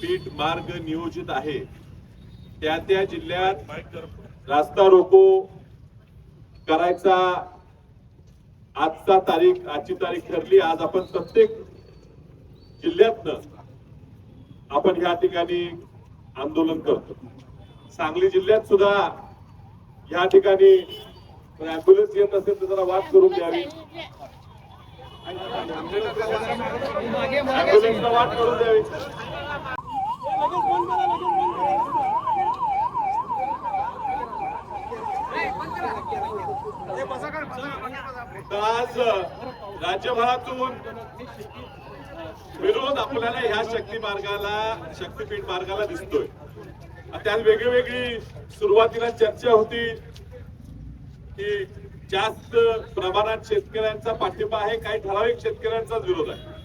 पीठ मार्ग नियोजित आहे. त्या त्या जिल्ह्यात रास्ता रोको करायचा आजचा तारीख आजची तारीख ठरली. आज आपण प्रत्येक जिल्ह्यातनं आपण ह्या ठिकाणी आंदोलन करतो. सांगली जिल्ह्यात सुद्धा या ठिकाणी अँब्युलन्स येत असेल तर जरा वाट करून द्यावी अँब्युलन्सला वाट करून द्यावी आज राज्यभरातून विरोध आपल्याला ह्या शक्ती मार्गाला शक्तीपीठ मार्गाला दिसतोय. त्यात वेगळी वेगळी सुरुवातीला चर्चा होती की जास्त प्रमाणात शेतकऱ्यांचा पाठिंबा आहे काही ठराविक शेतकऱ्यांचाच विरोध आहे.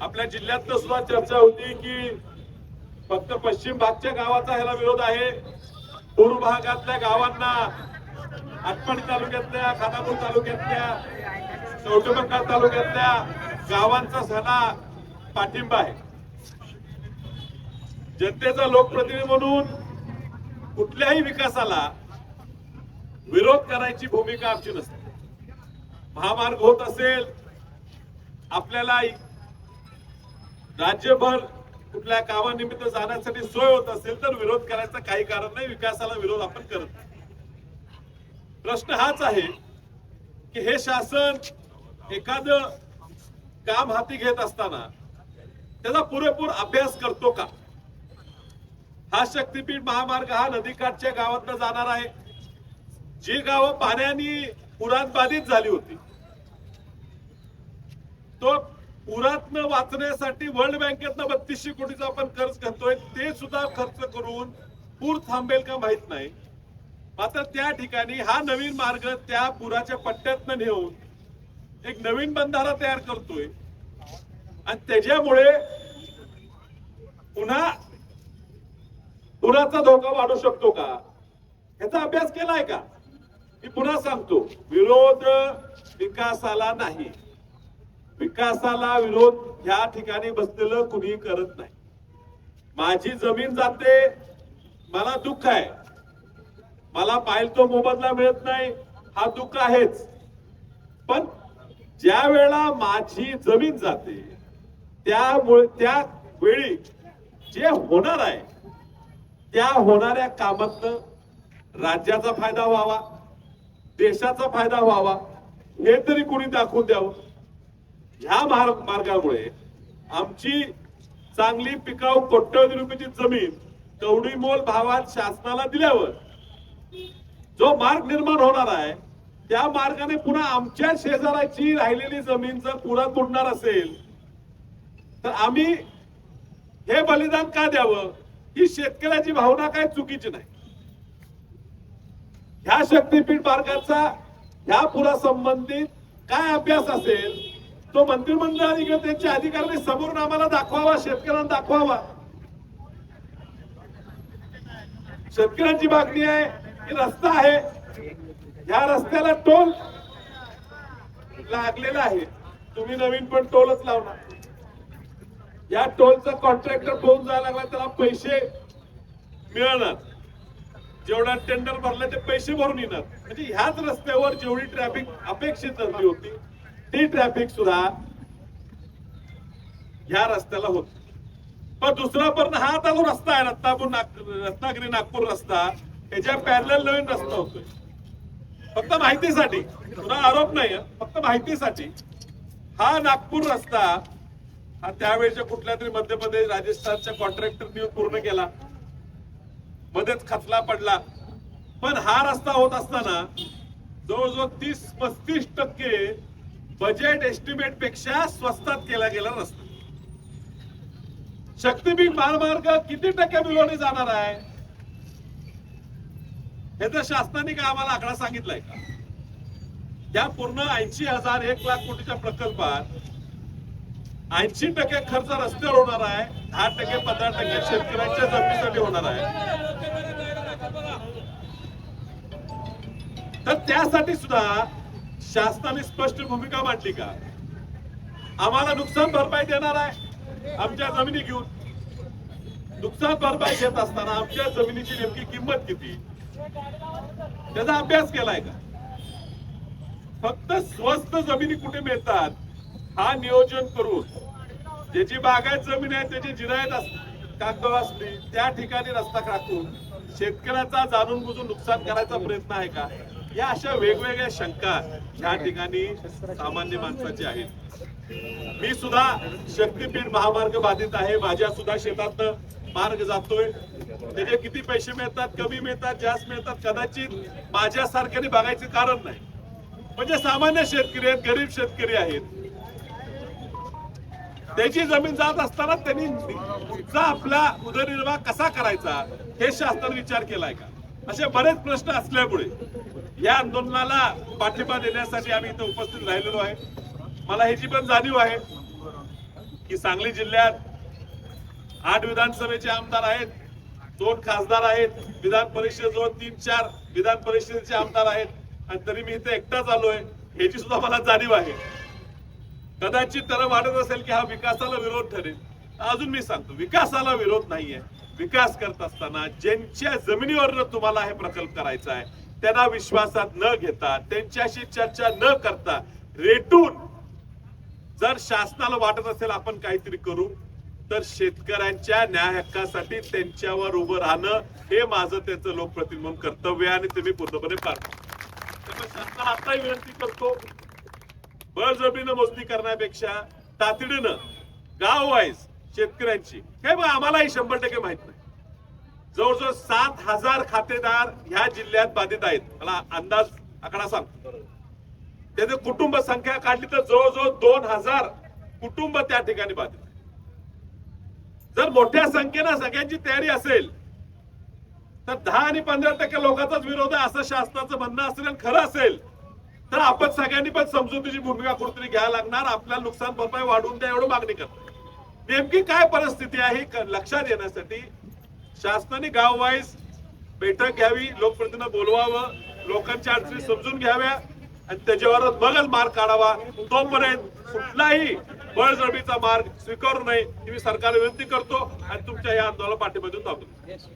आपल्या जिल्ह्यात सुद्धा चर्चा होती की फक्त पश्चिम भागच्या गावाचा ह्याला विरोध आहे. पूर्व भागातल्या गावांना आटपाडी तालुक्यातल्या खानापूर तालुक्यातल्या कवटेमंकाळ तालुक्यातल्या गावांचा सणा पाठिंबा आहे. जनतेचा लोकप्रतिनिधी म्हणून कुठल्याही विकासाला विरोध करायची भूमिका आमची नसते. महामार्ग होत असेल आपल्याला राज्यभर कुठल्या कामानिमित्त जाण्यासाठी सोय होत असेल तर विरोध करायचं काही कारण नाही. विकासाला विरोध आपण करत नाही. प्रश्न हाच आहे की हे शासन एखाद काम हाती घेत असताना त्याचा पुरेपूर अभ्यास करतो का? हा शक्तीपीठ महामार्ग हा नदीकाठच्या गावातनं जाणार आहे. जी गावं पाण्याने पुरात बाधित झाली होती तो पुरातनं वाचण्यासाठी वर्ल्ड बँकेतनं बत्तीसशे कोटीचा आपण कर्ज करतोय ते सुद्धा खर्च करून पूर थांबेल का माहीत नाही. मात्र त्या ठिकाणी हा नवीन मार्ग त्या पुराच्या पट्ट्यातनं नेऊन एक नवीन बंधारा तयार करतोय. आणि त्याच्यामुळे पुन्हा पुराचा धोका वाढू शकतो का? याचा अभ्यास केलाय का? मी पुन्हा सांगतो विरोध विकासाला नाही. विकासाला विरोध ह्या ठिकाणी बसलेलं कुणी करत नाही. माझी जमीन जाते मला दुःख आहे. मला पाहिजे तो मोबदला मिळत नाही. हा दुःख आहेच. पण ज्या वेळेला माझी जमीन जाते त्यामुळे त्या वेळी जे होणार आहे त्या होणाऱ्या कामातनं राज्याचा फायदा व्हावा देशाचा फायदा व्हावा हे तरी कुणी दाखवून द्यावं? ह्या मार्ग मार्गामुळे आमची चांगली पिकाऊ कोट्यवधी रुपयाची जमीन कवडी मोल भावात शासनाला दिल्यावर जो मार्ग निर्माण होणार आहे त्या मार्गाने पुन्हा आमच्या शेजाराची राहिलेली जमीन जर पुरात बुडणार असेल तर आम्ही हे बलिदान का द्यावं? ही शेतकऱ्याची भावना काय चुकीची नाही. ह्या शक्तीपीठ मार्गाचा ह्या पुरा संबंधित काय अभ्यास असेल तो मंत्रिमंडळाने किंवा त्यांच्या अधिकाऱ्यांनी समोरून आम्हाला दाखवावा शेतकऱ्यांना दाखवावा. शेतकऱ्यांची मागणी आहे रस्ता आहे. ह्या रस्त्याला टोल लागलेला आहे. तुम्ही नवीन पण टोलच लावणार. या टोलचा कॉन्ट्रॅक्टर फोन जायला लागला त्याला पैसे मिळणार. जेवढा टेंडर भरला ते पैसे भरून येणार. म्हणजे ह्याच रस्त्यावर जेवढी ट्रॅफिक अपेक्षित धरली होती ती ट्रॅफिक सुद्धा ह्या रस्त्याला होत. पण दुसरा पण हा आता जो रस्ता आहे रत्नापूर नाग रत्नागिरी नागपूर रस्ता. त्याच्या पॅरल नवीन रस्ता होतोय. फक्त माहितीसाठी तुला आरोप नाही फक्त माहितीसाठी हा नागपूर रस्ता हा त्यावेळेच्या कुठल्या तरी मध्य प्रदेश राजस्थानच्या कॉन्ट्रॅक्टरनी पूर्ण केला. मध्येच खचला पडला. पण हा रस्ता होत असताना जवळजवळ तीस पस्तीस टक्के बजेट एस्टिमेटपेक्षा स्वस्तात केला गेला रस्ता. शक्तीपीठ महामार्ग किती टक्के मिळवणे जाणार आहे? हे तर शासनाने का आम्हाला आकडा सांगितलाय का? या पूर्ण ऐंशी हजार एक लाख कोटीच्या प्रकल्पात ऐंशी टक्के खर्च रस्त्यावर होणार आहे दहा टक्के पंधरा टक्के शेतकऱ्यांच्या जमिनीसाठी होणार आहे. तर त्यासाठी सुद्धा शासनाने स्पष्ट भूमिका मांडली का? आम्हाला नुकसान भरपाई देणार आहे आमच्या जमिनी घेऊन. नुकसान भरपाई घेत असताना आमच्या जमिनीची नेमकी किंमत किती? त्याचा अभ्यास केलाय का? फक्त स्वस्त जमिनी कुठे मिळतात हा नियोजन करून ज्याची बागायत जमीन आहे त्याची जिरायत कागद असली त्या ठिकाणी रस्ता टाकून शेतकऱ्याचा जाणून बुजून नुकसान करायचा प्रयत्न आहे का? या अशा वेगवेगळ्या शंका या ठिकाणी सामान्य माणसाची आहेत. मी सुद्धा शक्तीपीठ महामार्ग बाधित आहे माझ्या सुद्धा शेतात मार्ग जातोय. त्याचे किती पैसे मिळतात कमी मिळतात जास्त मिळतात कदाचित माझ्यासारख्याने बघायचे कारण नाही. म्हणजे सामान्य शेतकरी आहेत गरीब शेतकरी आहेत. त्याची जमीन जात असताना त्यांनी पुढचा आपला उदरनिर्वाह कसा करायचा हे शासनाने विचार केलाय का? असे बरेच प्रश्न असल्यामुळे या आंदोलनाला पाठिंबा देण्यासाठी आम्ही इथे उपस्थित राहिलेलो आहे. मला ह्याची पण जाणीव आहे की सांगली जिल्ह्यात आठ विधानसभेचे आमदार आहेत. दोन खासदार आहेत विधान परिषदेजवळ तीन चार विधान परिषदेचे आमदार आहेत. आणि तरी मी इथे एकटाच आलोय ह्याची सुद्धा मला जाणीव आहे. कदाचित त्याला वाटत असेल की हा विकासाला विरोध ठरेल. अजून मी सांगतो विकासाला विरोध नाहीये. विकास करत असताना ज्यांच्या जमिनीवरनं तुम्हाला हे प्रकल्प करायचा आहे त्यांना विश्वासात न घेता त्यांच्याशी चर्चा न करता रेटून जर शासनाला वाटत असेल आपण काहीतरी करू तर शेतकऱ्यांच्या न्याय हक्कासाठी त्यांच्यावर उभं राहणं हे माझं त्यांचं लोकप्रतिनिधी म्हणून कर्तव्य आहे आणि ते मी पूर्णपणे पार पाडतो. त्यामुळे शासनाला आताही विनंती करतो बळजबरीनं मोजणी करण्यापेक्षा तातडीनं गाव वाईज शेतकऱ्यांची हे मग आम्हालाही शंभर टक्के माहीत नाही. जवळजवळ सात हजार खातेदार ह्या जिल्ह्यात बाधित आहेत. मला अंदाज आकडा सांगतो त्याचे कुटुंब संख्या काढली तर जवळजवळ दोन हजार कुटुंब त्या ठिकाणी बाधित जर मोठ्या संख्येनं सगळ्यांची तयारी असेल तर दहा आणि पंधरा टक्के लोकांचाच विरोध आहे असं शासनाचं म्हणणं असेल आणि खरं असेल तर आपण सगळ्यांनी पण समजुतीची भूमिका कुठेतरी घ्यायला लागणार आपल्याला नुकसान भरपाई वाढवून द्या एवढं मागणी करतो. नेमकी काय परिस्थिती आहे हे लक्षात येण्यासाठी शासनाने गाव वाईज बैठक घ्यावी लोकप्रतिनिधींना बोलवावं लोकांच्या अडचणी समजून घ्याव्या आणि त्याच्यावरच मगच मार्ग काढावा तोपर्यंत कुठलाही बळजबीचा मार्ग स्वीकारू नये ही मी सरकारला विनंती करतो आणि तुमच्या या आंदोलनाला पाठिंबा देऊन दाखवतो